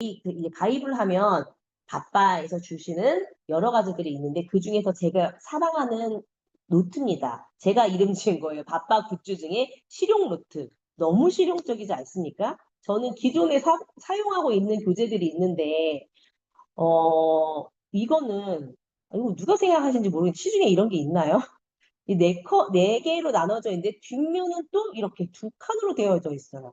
그 이제 가입을 하면 바빠에서 주시는 여러 가지들이 있는데 그 중에서 제가 사랑하는 노트입니다. 제가 이름 지은 거예요. 바빠 굿즈 중에 실용 노트. 너무 실용적이지 않습니까? 저는 기존에 사, 사용하고 있는 교재들이 있는데 어 이거는 아, 이거 누가 생각하시는지 모르겠는데 시중에 이런 게 있나요? 이네 컷, 네 개로 나눠져 있는데 뒷면은 또 이렇게 두 칸으로 되어져 있어요.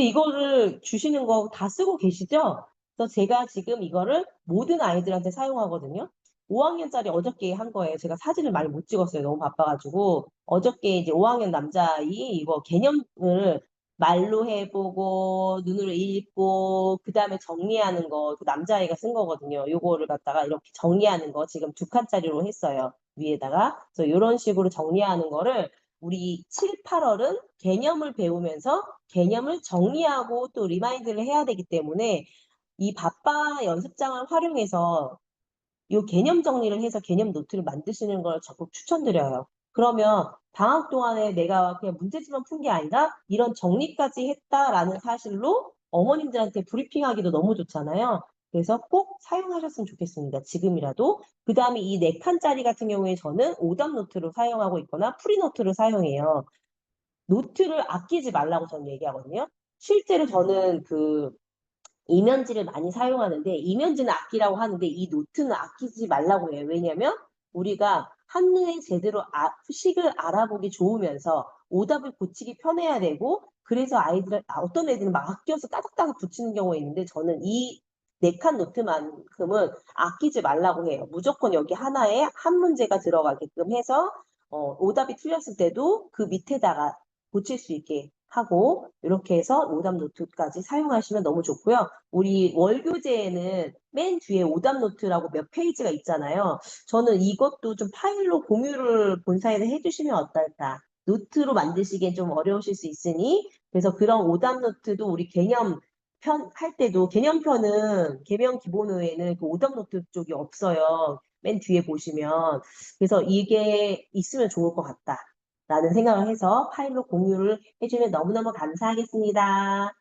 이거를 주시는 거 다 쓰고 계시죠? 그래서 제가 지금 이거를 모든 아이들한테 사용하거든요. 5학년짜리 어저께 한 거예요. 제가 사진을 많이 못 찍었어요. 너무 바빠가지고. 어저께 이제 5학년 남자아이 이거 개념을 말로 해보고, 눈으로 읽고, 그 다음에 정리하는 거, 그 남자아이가 쓴 거거든요. 요거를 갖다가 이렇게 정리하는 거 지금 두 칸짜리로 했어요. 위에다가. 그래서 이런 식으로 정리하는 거를 우리 7, 8월은 개념을 배우면서 개념을 정리하고 또 리마인드를 해야 되기 때문에 이 바빠 연습장을 활용해서 이 개념 정리를 해서 개념 노트를 만드시는 걸 적극 추천드려요. 그러면 방학 동안에 내가 그냥 문제집만 푼 게 아니라 이런 정리까지 했다라는 사실로 어머님들한테 브리핑하기도 너무 좋잖아요. 그래서 꼭 사용하셨으면 좋겠습니다. 지금이라도. 그 다음에 이 네 칸짜리 같은 경우에 저는 오답 노트로 사용하고 있거나 프리 노트를 사용해요. 노트를 아끼지 말라고 저는 얘기하거든요. 실제로 저는 그 이면지를 많이 사용하는데 이면지는 아끼라고 하는데 이 노트는 아끼지 말라고 해요. 왜냐면 우리가 한눈에 제대로 아, 식을 알아보기 좋으면서 오답을 고치기 편해야 되고 그래서 아이들 아, 어떤 애들은 막 아껴서 따닥따닥 붙이는 경우가 있는데 저는 이 네 칸 노트만큼은 아끼지 말라고 해요. 무조건 여기 하나에 한 문제가 들어가게끔 해서 어, 오답이 틀렸을 때도 그 밑에다가 고칠 수 있게 하고 이렇게 해서 오답 노트까지 사용하시면 너무 좋고요. 우리 월교재에는 맨 뒤에 오답 노트라고 몇 페이지가 있잖아요. 저는 이것도 좀 파일로 공유를 본사에서 해주시면 어떨까. 노트로 만드시기엔 좀 어려우실 수 있으니 그래서 그런 오답 노트도 우리 개념 편 할 때도 개념편은 개명 기본호에는 그 오답 노트 쪽이 없어요. 맨 뒤에 보시면 그래서 이게 있으면 좋을 것 같다. 라는 생각을 해서 파일로 공유를 해주면 너무너무 감사하겠습니다.